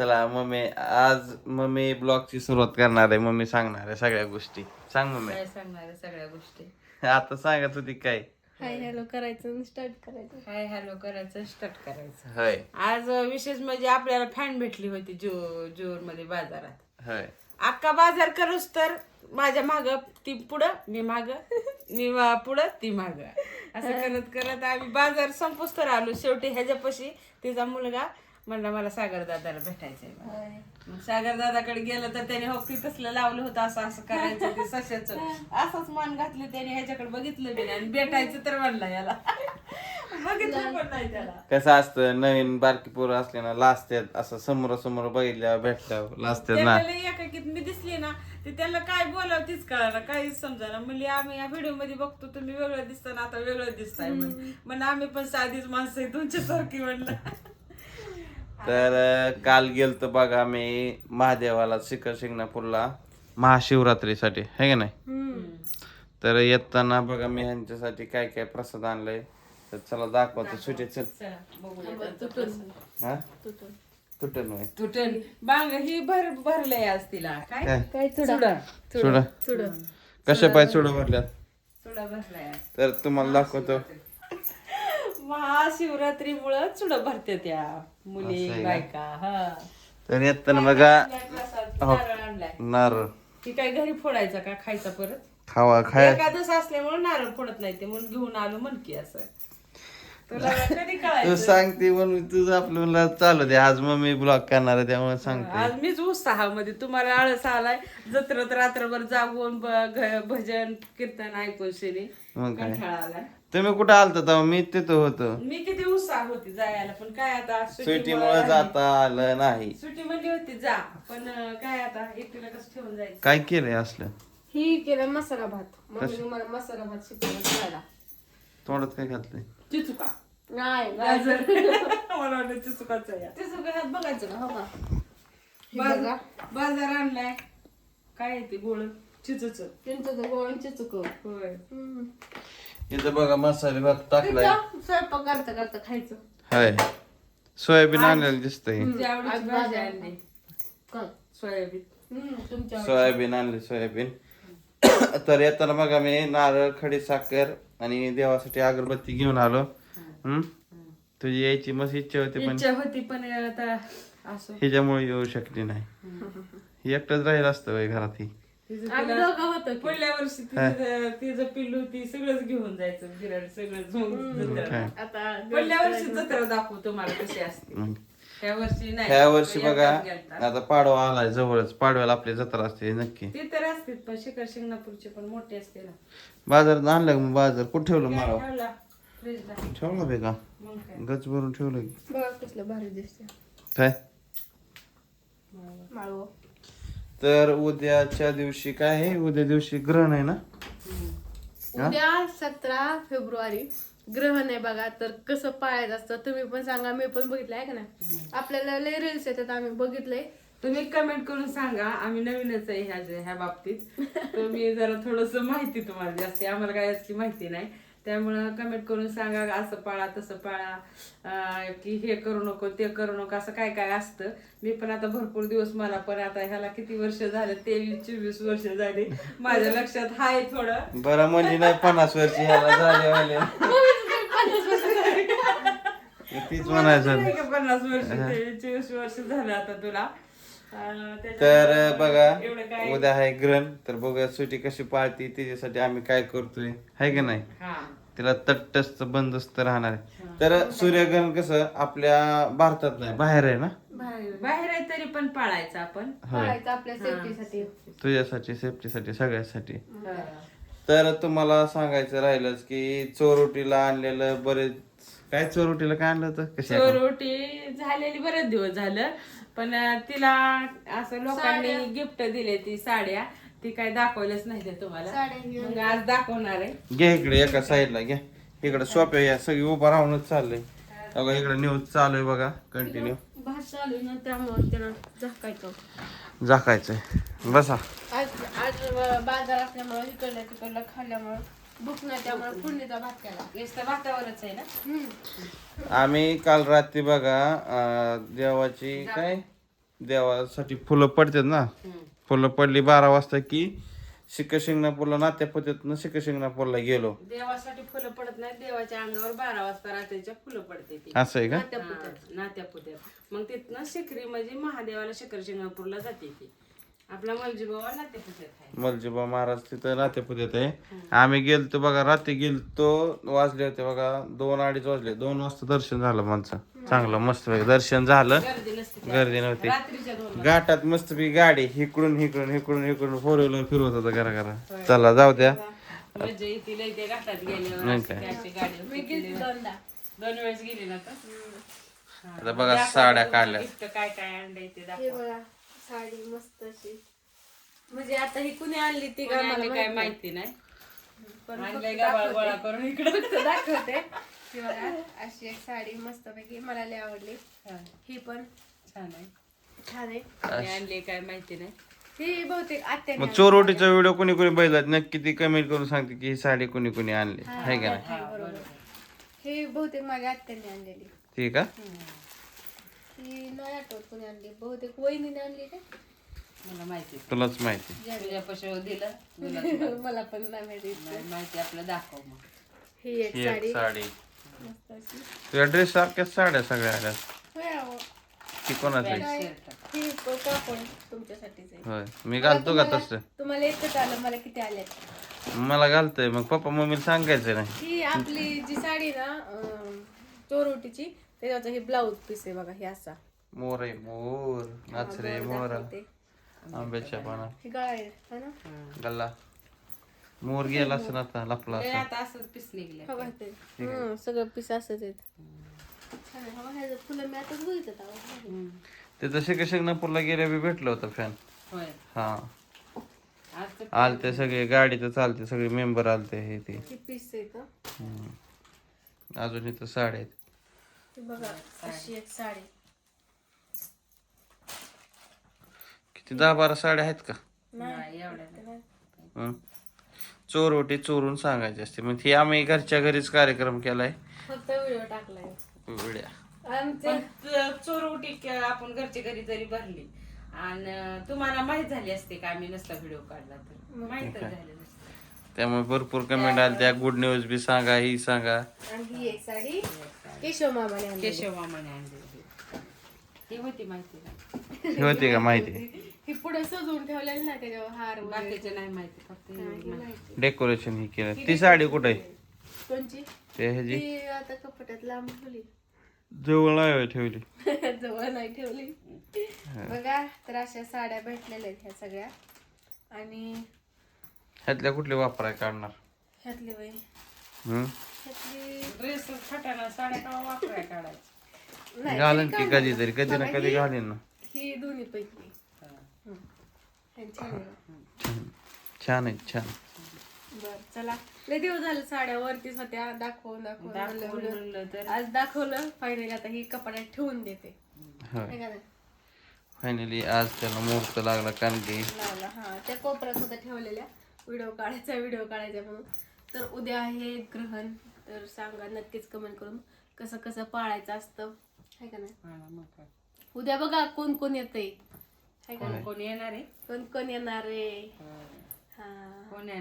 चला मम्मी आज मम्मी ब्लॉगची सुरुवात करणार आहे. मम्मी सांगणार आहे सगळ्या गोष्टी. सांग मम्मी. काय सांगणार आहे सगळ्या गोष्टी? आता सांगत होती काय? हाय हॅलो करायचं स्टार्ट करायचं. हाय हॅलो करायचं स्टार्ट करायचं. होय. आज विशेष म्हणजे आपल्याला फॅन भेटली होती जो जोरमध्ये बाजारात. होय. अख्खा बाजार करूस तर माझ्या माग ती पुढं मी माग मी मा- पुढं ती माग. असं करत करत आम्ही बाजार संपूस तर आलो. शेवटी ह्याच्यापाशी तिचा मुलगा म्हणला मला सागर दादाला भेटायचंय मग सागर दादाकडे गेलं तर त्याने हो तसलं लावलं होतं असं असं करायचं ते सशाचं. असंच मान घातलं त्याने ह्याच्याकडे बघितलं बी नाही आणि भेटायचं तर म्हणला याला. बघितलं पण नाही त्याला. कसं असतं नवीन बारकी पोरं असले ना लाजतात असं समोर समोर बघितल्यावर भेटल्यावर लाजतात ना. त्याला एकाकीत मी दिसली ना ते त्यांना काय बोलावं तीच कळालं काहीच समजा म्हणजे आम्ही या व्हिडिओमध्ये बघतो तुम्ही वेगळं दिसता ना आता वेगळं दिसताय म्हण. पण आम्ही पण साधीच माणसं आहे तुमच्यासारखी म्हणलं. तर काल गेलतो बघा मी महादेवाला शिखर शिंगणापूरला. महाशिवरात्रीसाठी है का नाही? तर येताना बघा मी ह्यांच्यासाठी काय काय प्रसाद आणलंय. तर चला दाखवतो सुटे चल चला बघूया. हा तुटन. होय. तुटन. बांग ही भर भरलंय आज तिला. काय? काय? काय चुडा चुडा चुडा कशा पाय चुडा भरल्यात? चुडा भरलाय आज. तर तुम्हाला दाखवतो. महाशिवरात्रीमुळं चुडा भरते त्या असं मुली आहे का? बायका हा. तर येताना बघा. हो. नारळ आणलाय. नारळ. ती काय घरी फोडायचा का खायचा परत? खावा खाया. एकादश असल्यामुळे नारळ फोडत नाही ते म्हणून घेऊन आलो म्हण की असं. तुला कधी तू कळायचं? सांगते म्हणून तुझं आपल्याला चालू दे. आज मम्मी ब्लॉग करणार आहे त्यामुळे सांगते. आज मीच उत्साहामध्ये तुम्हाला आळस आलाय जत्रत रात्रभर जागून ब- घ- भजन कीर्तन ऐकून शिरी मग काय? आलाय. तुम्ही कुठं आलता तेव्हा? मी तिथं होतो. मी किती उत्साह होती जायला पण काय आता सुट्टीमुळे जाता आलं नाही. सुट्टी म्हणली होती जा. पण अं, काय आता एकटीला कसं ठेवून जायचं? काय केलंय असलं? ही केला मसाला भात. मम्मीने मला मसाला भात शिकवला करायला तोंडात काय घातलंय? चिचुका. नाही गाजर. मला वाटलं चिचुकाच आहे. चिचुका ह्यात बघायचं ना हो का? बाजार बाजार आणलाय. काय आहे ते गोळ? चिचूच. चिंचचं गोळीचे चुकव होय. इथं बघा मसाले भात टाकलाय. स्वयंपाक करता करता खायचं. हाय. सोयाबीन आणलेलं दिसतंय. तुझ्या आवडीची भाजी आणली. काय? सोयाबीन. सोयाबीन आणले सोयाबीन. तर येताना बघा मी नारळ खडी साखर आणि देवासाठी अगरबत्ती घेऊन आलो. हम्म? तुझी यायची मस्त इच्छा होती पण इच्छा होती पण आता असं. ह्याच्यामुळे येऊ शकली नाही. ही एकटंच राहील असतं बाई घरात ही. आम्ही दोघं होतो की. पुढल्या वर्षी तिचं तिचं पिल्लू ती सगळंच घेऊन जायचं बिराड सगळं झोंग जत्रा. काय? आता पुढल्या वर्षी जत्रा दाखवू तुम्हाला कशी असते. मग ह्या वर्षी नाही. ह्या वर्षी एकदाच बघा गेलता. आता पाडवा आलाय जवळच. पाडव्याला आपली जत्रा असते नक्की. ते तर असते पण शिखर शिंगणापूरचे पण मोठे असते ना. बाजारात आणलं का मग बाजार? कुठं ठेवलं मला ठेवला. फ्रीजला. ठेवलं बे का? मग काय? गच भरून ठेवलं की. बघा कसलं भारी दिसते काय? माळव. तर उद्याच्या दिवशी काय आहे? उद्या दिवशी ग्रहण आहे ना? उद्या सतरा फेब्रुवारी ग्रहण आहे बघा. तर कसं पाळायचं असतं तुम्ही पण सांगा मी पण बघितलं आहे का ना आपल्याला लय रील्स येतात आम्ही बघितलंय. तुम्ही कमेंट करून सांगा आम्ही नवीनच आहे ह्या ह्या बाबतीत. तर मी जरा थोडस माहिती तुम्हाला जास्त आम्हाला काय याची माहिती नाही. त्यामुळं कमेंट करून सांगा असं पाळा तसं पाळा. की हे करू नको ते करू नको असं काय काय असतं. मी पण आता भरपूर दिवस मला पण आता ह्याला किती वर्ष झाले? तेवीस चोवीस वर्ष झाली. माझ्या लक्षात हाय थोडं. बरं म्हणजे नाही पन्नास वर्षी ह्याला झाले तीच म्हणायचं. पन्नास वर्ष तेवीस चोवीस वर्ष झालं आता तुला. तर बघा उद्या आहे ग्रहण. तर बघूया सुटी कशी पाळती त्याच्यासाठी आम्ही काय करतोय? आहे की नाही? हा. तिला तटस्थ बंदस्त राहणार आहे. तर सूर्यग्रहण कसं? आपल्या भारतात नाही बाहेर आहे ना? बाहेर. आहे तरी पण पाळायचं आपण. पाळायचं आपल्या सेफ्टीसाठी तुझ्यासाठी सेफ्टीसाठी सगळ्यासाठी. तर तुम्हाला सांगायचं राहिलंच की चोरोटीला आणलेलं बरेच काय चोरोटीला काय आणलं होतं? कशा रोटी झालेली बरेच दिवस झालं. पण तिला असं लोकांनी गिफ्ट दिले ती साड्या. ती काय दाखवलंच नाही ते तुम्हाला. साड्या मग आज दाखवणार आहे. घे इकडे एका साईडला घ्या इकडे सोप्या या सगळी उभा राहूनच चाललंय. बघा इकडे न्यूज चालू आहे बघा कंटिन्यू भात चालू आहे ना त्यामुळे त्यांना झाकायचं. झाकायचंय. बसा. आज आज बाजार असल्यामुळे इकडल्या तिकडल्या खाल्ल्यामुळे भूक नाही त्यामुळे फोडणीचा भात केला. नुसतं भातावरच आहे ना? हम्म. आम्ही काल रात्री बघा अं, देवाची काय? देवासाठी फुलं पडतात ना. फुलं पडली बारा वाजता की शिकशिंगणापूरला नात्यापतीतनं शिकशिंगणापूरला गेलो. देवासाठी फुलं पडत नाही देवाच्या अंगावर बारा वाजता रात्रीच्या फुलं पडते ती. असं आहे का? नात्या पुत्यात मग तिथनं शिकरी म्हणजे महादेवाला शिखर शिंगापूरला जाते ती. आपला आहे मलजीबा महाराज तिथं नात्यापतीत आहे. आम्ही गेलतो बघा रात्री गेलतो वाजले होते बघा दोन अडीच वाजले. दोन वाजता दर्शन झालं माणसं. चांगलं मस्त दर्शन झालं. गर्दी नसते गर्दी नव्हती. रात्रीच्या दोन घाटात मस्त गाडी इकडून इकडून इकडून इकडून फोर व्हीलर फिरवत होता घरा घरा. चला जाऊ द्या. म्हणजे इथे लय ते घाटात गेल्यावर. नाही अशी काय. ती अशी गाडी मी गेली दोनदा. दोन वेळेस गेली ना तर आता बघा साड्या काढल्या. इतकं काय काय आणलंय ते हे दाखव बघा. साडी मस्त अशी. म्हणजे आता ही कुणी आणली ती काय मला काय माहीत नाही. पण आणलंय फक्त गावाला दाखवते. करून इकडं. फक्त दाखवते. ही बघा अशी एक साडी मस्त पैकी मला लय आवडली. हा, ही पण छान आहे. छान आहे. कोणी आणली काय माहिती नाही. ही बहुतेक आत्याने मग चोरोटीचा व्हिडिओ कोणी कोणी बघितला? नक्की ती कमेंट करून सांगते की ही साडी कोणी कोणी आणली. आहे का नाही? हा, बरोबर. हे बहुतेक माझ्या आत्याने आणलेली. ठीक आहे ही नाही आठवत कोणी आणली. बहुतेक वहिनीने आणली काय मला माहिती तुलाच माहिती. तुझ्या पशु दिलं तुला मला पण नाही माहिती. नाही माहिती आपलं दाखव मग. ही एक ही साडी एक साडी. मस्त अशी. तुझ्या ड्रेस सारख्याच साड्या सगळ्या आल्या. होय अहो. ती कोणाची? शर्ट ही प- कापड तुमच्यासाठीच आहे. होय मी घालतो का तसं? तुम्हाला एकच आलं? मला किती आल्यात? मला घालतोय मग पप्पा मम्मीला सांगायचं नाही. ही आपली जी साडी ना अं, चोरोटीची त्याच्यावरचा हे ब्लाऊज पीस आहे बघा हे असा. मोर आहे मोर. नाचरे मोर. दाखवते. आंब्याच्या पाना. हे गळा आहे है ना? गल्ला. मोर गेला असं आता लपला लय असं आता असंच पीस निघले. ते हं, सगळं पीस असंच आहेत. छान आहे. हवा ह्याचं फुलं मी आताच बघितलं अहो. तिथं शिकशिंगणापूरला गेल्या बी भेटलं होतं फॅन होय. हा. आज तर आलते सगळे गाडी तर चालते सगळे मेंबर आलते हे ते. ही पीस. अजून इथं साड्या आहेत. हे बघा अशी एक साडी. किती दहा बारा साड्या आहेत का? नाही एवढ्या नाही. हं? चोरून सांगायची असते. मग ती आम्ही घरच्या घरीच कार्यक्रम केलाय. फक्त व्हिडिओ टाकलाय. पण चोरवटी क- आपण घरच्या घरी जरी भरली आणि तुम्हाला माहीत झाली असते का आम्ही नसता व्हिडिओ काढला तर? माहितच झालं नसतं. त्यामुळे भरपूर कमेंट आले त्या गुड न्यूज बी सांगा ही सांगा. आणि ही एक साडी केशव मामाने आणली केशव मामाने आणलेली. ती होती माहिती ही होती का माहिती? ही पुढे सजवून ठेवलेली ना त्याच्यावर हार वगैरे. बाकीचे नाही माहिती फक्त हे माहिती. डेकोरेशन ही केलं. ती साडी कुठे? आहे कोणची? ते ह्याची? ती आता लांब ठेवली. जवळ नाही ठेवली. जवळ नाही ठेवली. बघा तर अशा साड्या भेटलेल्या आहेत ह्या सगळ्या. आणि ह्यातल्या कुठले वापराय काढणार? ह्यातली हं? ह्यातली ड्रेस फटाना साड्या का वापराय काढायची? नाही घालन की कधीतरी कधी ना कधी घालीन ना. ही दोन्ही पैकी. छान आहे छान. बर चला. लय दिवस झाले साड्या वरतीच होत्या. दाखवून दाखवून म्हणलं दाखवून व्हिडिओ. म्हणलं तर. आज दाखवलं फायनली आता ही कपड्यात ठेवून देते. होय. है का नाही? फायनली आज त्याला मुहूर्त लागला कारण की लावला हा. त्या कोपऱ्यात होत्या ठेवलेल्या. व्हिडिओ काढायचा व्हिडिओ काढायचा म्हणून. तर उद्या आहे ग्रहण. तर सांगा नक्कीच कमेंट करून कसं कसं पाळायचं असतं. है का नाही? हा. उद्या बघा कोण कोण येतंय. है का नाही? कोण येणार आहे? कोण कोण येणार आहे? हा. कोण येणार?